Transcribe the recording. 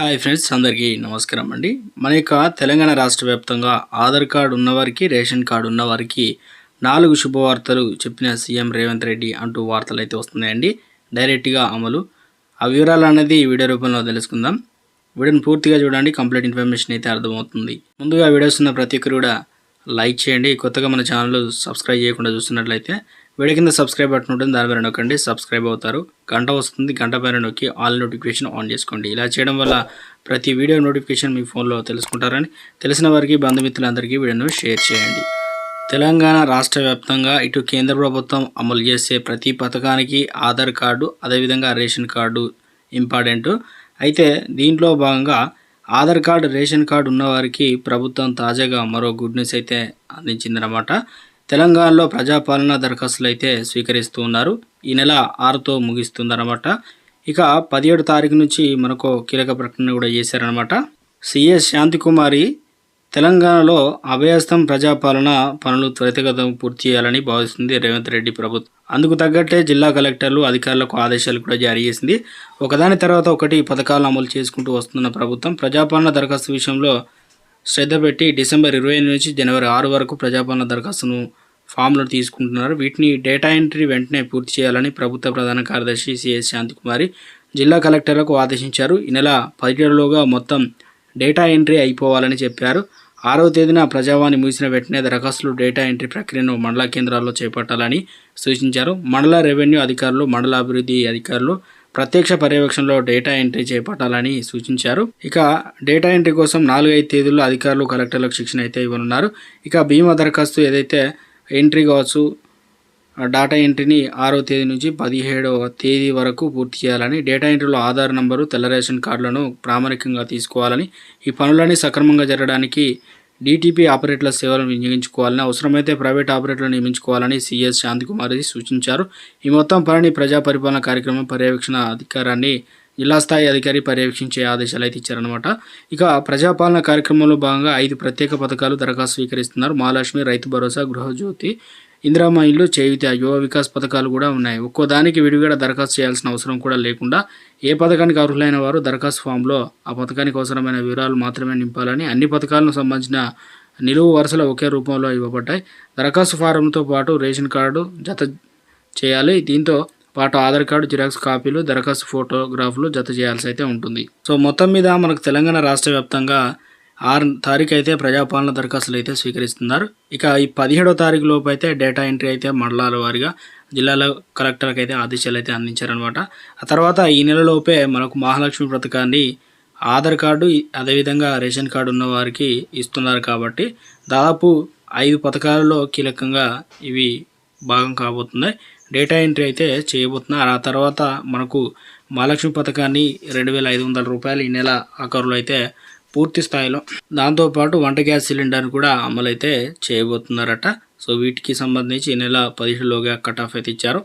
Hi friends అందరికీ నమస్కారం అండి. మన యొక్క తెలంగాణ రాష్ట్ర వ్యాప్తంగా ఆధార్ కార్డు ఉన్నవారికి రేషన్ కార్డు ఉన్నవారికి నాలుగు శుభవార్తలు చెప్పిన సీఎం రేవంత్ రెడ్డి అంటూ వార్తలు అయితే వస్తున్నాయండి. డైరెక్ట్గా అమలు. ఆ వివరాలు అనేది వీడియో రూపంలో తెలుసుకుందాం. వీడియోని పూర్తిగా చూడండి కంప్లీట్ ఇన్ఫర్మేషన్ అయితే అర్థమవుతుంది. ముందుగా వీడియోస్ ఉన్న ప్రతి ఒక్కరు కూడా లైక్ చేయండి. కొత్తగా మన ఛానల్ సబ్స్క్రైబ్ చేయకుండా చూస్తున్నట్లయితే వీడియో కింద సబ్స్క్రైబ్ బటన్ ఉంటుంది దాని పైన నొక్కండి సబ్స్క్రైబ్ అవుతారు. గంట వస్తుంది గంట పైన నొక్కి ఆల్ నోటిఫికేషన్ ఆన్ చేసుకోండి. ఇలా చేయడం వల్ల ప్రతి వీడియో నోటిఫికేషన్ మీ ఫోన్లో తెలుసుకుంటారని తెలిసిన వారికి బంధుమిత్రులందరికీ వీడియోను షేర్ చేయండి. తెలంగాణ రాష్ట్ర వ్యాప్తంగా ఇటు కేంద్ర ప్రభుత్వం అమలు చేసే ప్రతి పథకానికి ఆధార్ కార్డు అదేవిధంగా రేషన్ కార్డు ఇంపార్టెంట్ అయితే దీంట్లో భాగంగా ఆధార్ కార్డు రేషన్ కార్డు ఉన్నవారికి ప్రభుత్వం తాజాగా మరో గుడ్ న్యూస్ అయితే అందించిందనమాట తెలంగాణలో ప్రజాపాలన దరఖాస్తులు అయితే స్వీకరిస్తూ ఉన్నారు. ఈ నెల ఆరుతో ముగిస్తుందన్నమాట. ఇక పదిహేడు తారీఖు నుంచి మనకు కీలక ప్రకటన కూడా చేశారనమాట సిఎస్ శాంతికుమారి తెలంగాణలో అభయస్థం ప్రజాపాలన పనులు త్వరితగతం పూర్తి చేయాలని భావిస్తుంది రేవంత్ రెడ్డి ప్రభుత్వం. అందుకు తగ్గట్టే జిల్లా కలెక్టర్లు అధికారులకు ఆదేశాలు కూడా జారీ చేసింది. ఒకదాని తర్వాత ఒకటి పథకాలను అమలు చేసుకుంటూ వస్తున్న ప్రభుత్వం ప్రజాపాలన దరఖాస్తు విషయంలో శ్రద్ధ పెట్టి డిసెంబర్ ఇరవై నుంచి జనవరి ఆరు వరకు ప్రజాపాలన దరఖాస్తును ఫామ్లు తీసుకుంటున్నారు. వీటిని డేటా ఎంట్రీ వెంటనే పూర్తి చేయాలని ప్రభుత్వ ప్రధాన కార్యదర్శి సిఎస్ శాంతికుమారి జిల్లా కలెక్టర్లకు ఆదేశించారు. ఈ నెల పదిహేడులోగా మొత్తం డేటా ఎంట్రీ అయిపోవాలని చెప్పారు. ఆరవ తేదీన ప్రజావాణి ముగిసిన వెంటనే దరఖాస్తులు డేటా ఎంట్రీ ప్రక్రియను మండల కేంద్రాల్లో చేపట్టాలని సూచించారు. మండల రెవెన్యూ అధికారులు మండల అభివృద్ధి అధికారులు ప్రత్యక్ష పర్యవేక్షణలో డేటా ఎంట్రీ చేపట్టాలని సూచించారు. ఇక డేటా ఎంట్రీ కోసం నాలుగైదు తేదీల్లో అధికారులు కలెక్టర్లకు శిక్షణ అయితే ఇవ్వనున్నారు. ఇక బీమా దరఖాస్తు ఏదైతే ఎంట్రీ కావచ్చు. డేటా ఎంట్రీని ఆరో తేదీ నుంచి పదిహేడవ తేదీ వరకు పూర్తి చేయాలని డేటా ఎంట్రీలో ఆధార్ నంబరు తెల్ల రేషన్ కార్డులను ప్రామాణికంగా తీసుకోవాలని ఈ పనులన్నీ సక్రమంగా జరగడానికి డీటీపీ ఆపరేటర్ల సేవలను వినియోగించుకోవాలని అవసరమైతే ప్రైవేట్ ఆపరేటర్లను నియమించుకోవాలని సీఎస్ శాంతికుమారి సూచించారు. ఈ మొత్తం పనిని ప్రజా పరిపాలన కార్యక్రమం పర్యవేక్షణ అధికారాన్ని జిల్లా స్థాయి అధికారి పర్యవేక్షించే ఆదేశాలు అయితే ఇచ్చారనమాట ఇక ప్రజాపాలన కార్యక్రమంలో భాగంగా ఐదు ప్రత్యేక పథకాలు దరఖాస్తు స్వీకరిస్తున్నారు. మహాలక్ష్మి రైతు భరోసా గృహజ్యోతి ఇందిరామా ఇల్లు చేయుత యువ వికాస్ పథకాలు కూడా ఉన్నాయి. ఒక్కో దానికి విడివిడ దరఖాస్తు చేయాల్సిన అవసరం కూడా లేకుండా ఏ పథకానికి అర్హులైన వారు దరఖాస్తు ఫామ్లో ఆ పథకానికి అవసరమైన వివరాలు మాత్రమే నింపాలని అన్ని పథకాలకు సంబంధించిన నిలువు వరుసలు ఒకే రూపంలో ఇవ్వబడ్డాయి. దరఖాస్తు ఫారంతో పాటు రేషన్ కార్డు జత చేయాలి. దీంతో పాటు ఆధార్ కార్డు జిరాక్స్ కాపీలు దరఖాస్తు ఫోటోగ్రాఫ్లు జత చేయాల్సి అయితే ఉంటుంది. సో మొత్తం మీద మనకు తెలంగాణ రాష్ట్ర వ్యాప్తంగా ఆరు తారీఖు అయితే ప్రజాపాలన దరఖాస్తులు అయితే స్వీకరిస్తున్నారు. ఇక ఈ పదిహేడో తారీఖు లోపు అయితే డేటా ఎంట్రీ అయితే మండలాల వారీగా జిల్లాల కలెక్టర్కి అయితే ఆదేశాలు అయితే అందించారనమాట ఆ తర్వాత ఈ నెలలోపే మనకు మహాలక్ష్మి పథకాన్ని ఆధార్ కార్డు అదేవిధంగా రేషన్ కార్డు ఉన్న వారికి ఇస్తున్నారు కాబట్టి దాదాపు ఐదు పథకాలలో కీలకంగా ఇవి భాగం కాబోతున్నాయి. డేటా ఎంట్రీ అయితే చేయబోతున్నారు. ఆ తర్వాత మనకు మహాలక్ష్మి పథకాన్ని రెండు వేల ఐదు వందల రూపాయలు ఈ నెల ఆఖరులో అయితే పూర్తి స్థాయిలో దాంతోపాటు వంట గ్యాస్ సిలిండర్ కూడా అమలైతే చేయబోతున్నారట. సో వీటికి సంబంధించి ఈ నెల పదిహేడులోగా కట్ ఆఫ్ అయితే ఇచ్చారు.